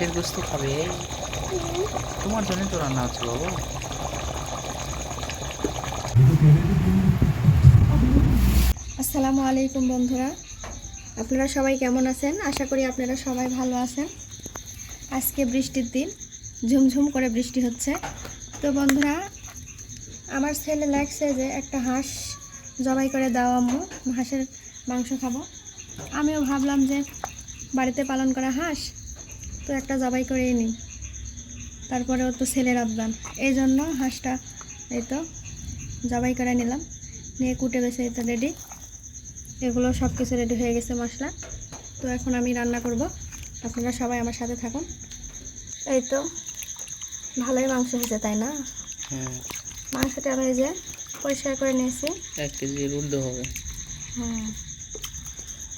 হাঁসের গোস্ত খাবে? তোমার জন্য তো রান্না হচ্ছে বাবু। আসসালামু আলাইকুম বন্ধুরা। আপনারা সবাই কেমন আছেন? আশা করি আপনারা সবাই ভালো আছেন। আজকে বৃষ্টির দিন ঝুমঝুম করে বৃষ্টি হচ্ছে। তো বন্ধুরা আমার ছেলে লাগছে যে একটা হাঁস জবাই করে দাও আম্মু হাঁসের মাংস খাব। আমিও ভাবলাম যে বাড়িতে পালন করা হাঁস তো একটা জবাই করেই নিই। তারপরে ও তো ছেলের আবদান। এই জন্য হাঁসটা এই তো জবাই করে নিলাম। নিয়ে কুটে বেছে এটা রেডি এগুলো সব কিছু রেডি হয়ে গেছে মশলা। তো এখন আমি রান্না করব। আপনারা সবাই আমার সাথে থাকুন। এই তো ভালোই মাংস হয়েছে তাই না? হ্যাঁ। মাংসটা আমি যে পরিষ্কার করে নিয়েছি। এক কেজি রুদ্ধ হবে। হ্যাঁ।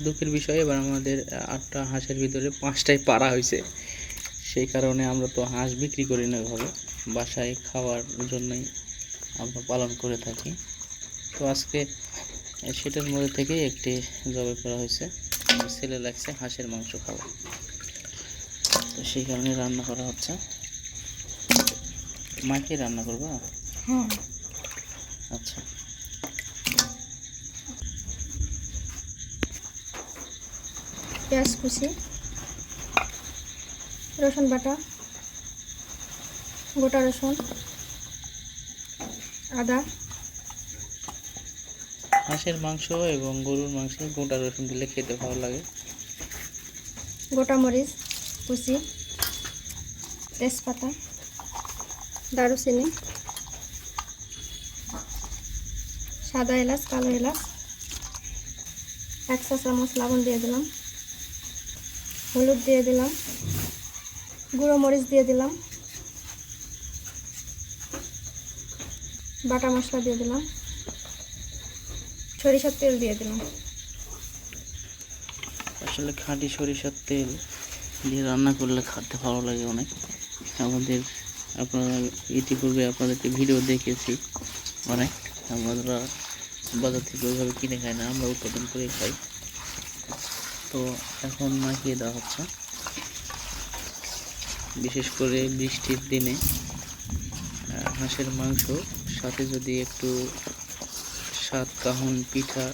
দুঃখের বিষয় এবার আমাদের আটটা হাঁসের ভিতরে পাঁচটাই পাড়া হয়েছে সেই কারণে আমরা তো হাঁস বিক্রি করি না এভাবে বাসায় খাওয়ার জন্যই আমরা পালন করে থাকি। তো আজকে সেটার মধ্যে থেকে একটি জবাই করা হয়েছে ছেলে লাগছে হাঁসের মাংস খাওয়া। তো সেই কারণে রান্না করা হচ্ছে। মাকে রান্না করবা? হ্যাঁ। আচ্ছা। পেঁয়াজ কুচি রসুন বাটা গোটা রসুন আদা। হাঁসের মাংস এবং গরুর মাংস গোটা রসুন দিলে খেতে ভালো লাগে। গোটা মরিচ কুচি তেজপাতা দারুচিনি সাদা এলাচ কালো এলাচ এক চা চামচ লবণ দিয়ে দিলাম। হলুদ দিয়ে দিলাম। গুঁড়ো মরিচ দিয়ে দিলাম। বাটা মশলা দিয়ে দিলাম। সরিষার তেল দিয়ে দিলাম। আসলে খাঁটি সরিষার তেল দিয়ে রান্না করলে খেতে ভালো লাগে অনেক। আমাদের আপনারা ইতিপূর্বে আপনাদেরকে ভিডিও দেখেছি অনেক। আমরা বাজার থেকে ওইভাবে কিনে খাই না, আমরা উৎপাদন করে খাই। তো এখন মাখিয়ে দেওয়া হচ্ছে। বিশেষ করে বৃষ্টির দিনে হাঁসের মাংস, সাথে যদি একটু সাত কাহন পিঠা,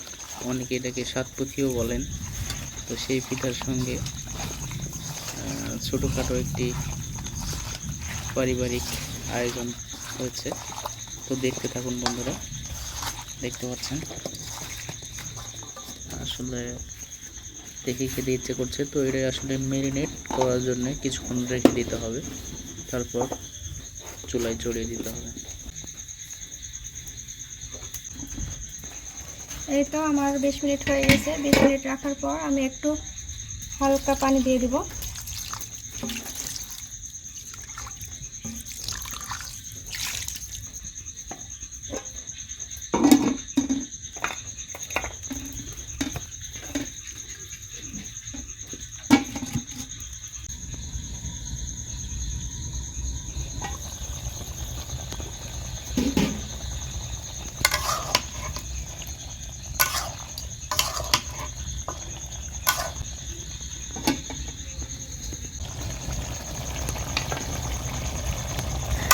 অনেকে এটাকে সাতপুথিও বলেন, তো সেই পিঠার সঙ্গে ছোটোখাটো একটি পারিবারিক আয়োজন হয়েছে। তো দেখতে থাকুন বন্ধুরা, দেখতে পাচ্ছেন। আসলে দেখে খেতে ইচ্ছে করছে। তো এটা আসলে ম্যারিনেট করার জন্য কিছুক্ষণ রেখে দিতে হবে। তারপর চুলায় চড়িয়ে দিতে হবে। এই তো আমার বিশ মিনিট হয়ে গেছে। বিশ মিনিট রাখার পর আমি একটু হালকা পানি দিয়ে দিব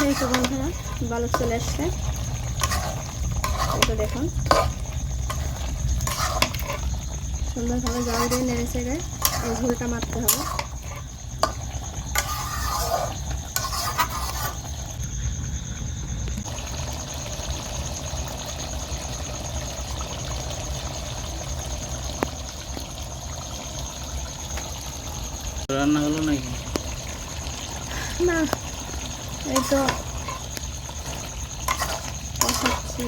এই তো বন্ধুরা বালক চলে আসছে। তো দেখুন। সুন্দরভাবে জল দিয়ে নেড়ে চেড়ে এই ঝোলটা মারতে হবে। রান্না হলো নাকি? না এই তো কষাচ্ছি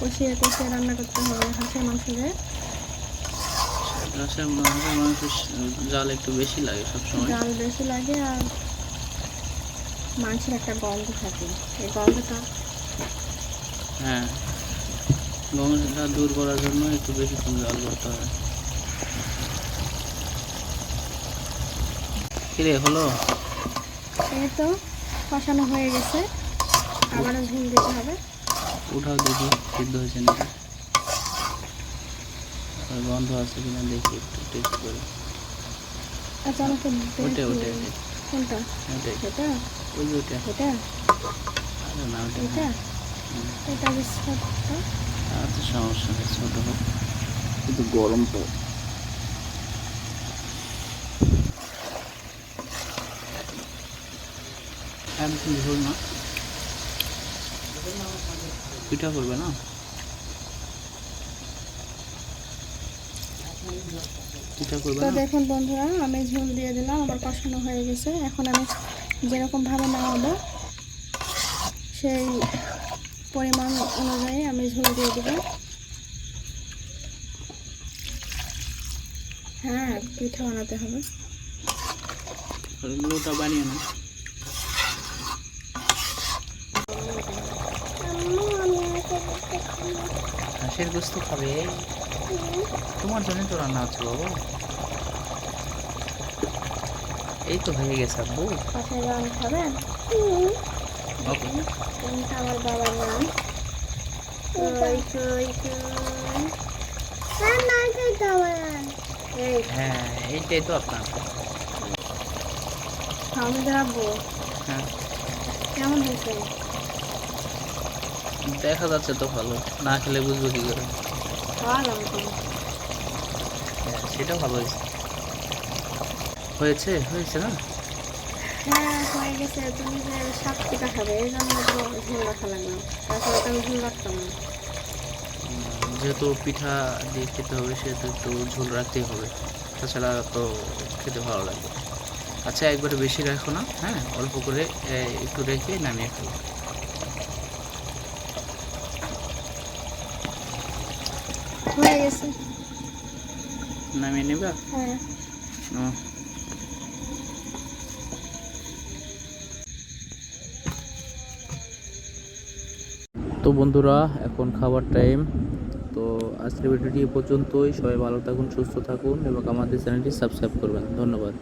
কষিয়ে কষিয়ে রান্না করতে হবে। হাঁসের মাংস দিয়ে। হাঁসের মাংস মাংস জাল একটু বেশি লাগে সবসময়। জাল বেশি লাগে আর মাংসের একটা গন্ধ থাকে। এই গন্ধটা হ্যাঁ। গন্ধটা দূর করার জন্য একটু বেশিক্ষণ জাল করতে হবে। কিরে হলো? এই তো কষানো হয়ে গেছে। আবারও ঝুল দিতে হবে। উঠাও দেখি সিদ্ধ হয়েছে নাকি? আর গন্ধ আছে কিনা দেখি একটু টেস্ট করে। আচ্ছা আমাকে ওটে। ওটে ওটে কোনটা? ওটাই এটা ওই যে ওটা এটা আরে না ওটা এটা এটা বেশি ছোট আচ্ছা সমস্যা নেই ছোটো হোক। কিন্তু গরম তো। আমি ঝোল না পিঠা করবে না? তো দেখুন বন্ধুরা আমি ঝোল দিয়ে দিলাম আবার কষানো হয়ে গেছে। এখন আমি যেরকমভাবে নামাবো সেই পরিমাণ অনুযায়ী আমি ঝোল দিয়ে দেবো। হ্যাঁ পিঠা বানাতে হবে। লোটা বানিয়ে না হাঁসের গোস্ত খাবে? তোমার জন্য তো রান্না হচ্ছে বাবু। এই তো হয়ে গেছে আব্বু। খাবেন আমার বাবার নাম। হ্যাঁ এইটাই তো আপনার। হ্যাঁ। কেমন হয়েছে? দেখা যাচ্ছে তো ভালো। না খেলে বুঝব কি করে? হ্যাঁ, সেটা ভালো হয়েছে? হয়েছে হয়েছে না? হ্যাঁ হয়ে গেছে। তুমি যে সাত টিকা খাবে এই জন্য তো রাখা লাগল তারপরে তো আমি ঝোল রাখতাম না। যেহেতু পিঠা দিয়ে খেতে হবে সেহেতু একটু ঝোল রাখতেই হবে। তাছাড়া তো খেতে ভালো লাগবে। আচ্ছা একবারে বেশি রাখো না হ্যাঁ? অল্প করে একটু রেখে নামিয়ে ফেলো। হয়ে গেছে। নামিয়ে নেবা? হ্যাঁ। তো বন্ধুরা এখন খাবার টাইম তো আজকের ভিডিওটি এ পর্যন্তই। সবাই ভালো থাকুন সুস্থ থাকুন এবং আমাদের চ্যানেলটি সাবস্ক্রাইব করবেন। ধন্যবাদ।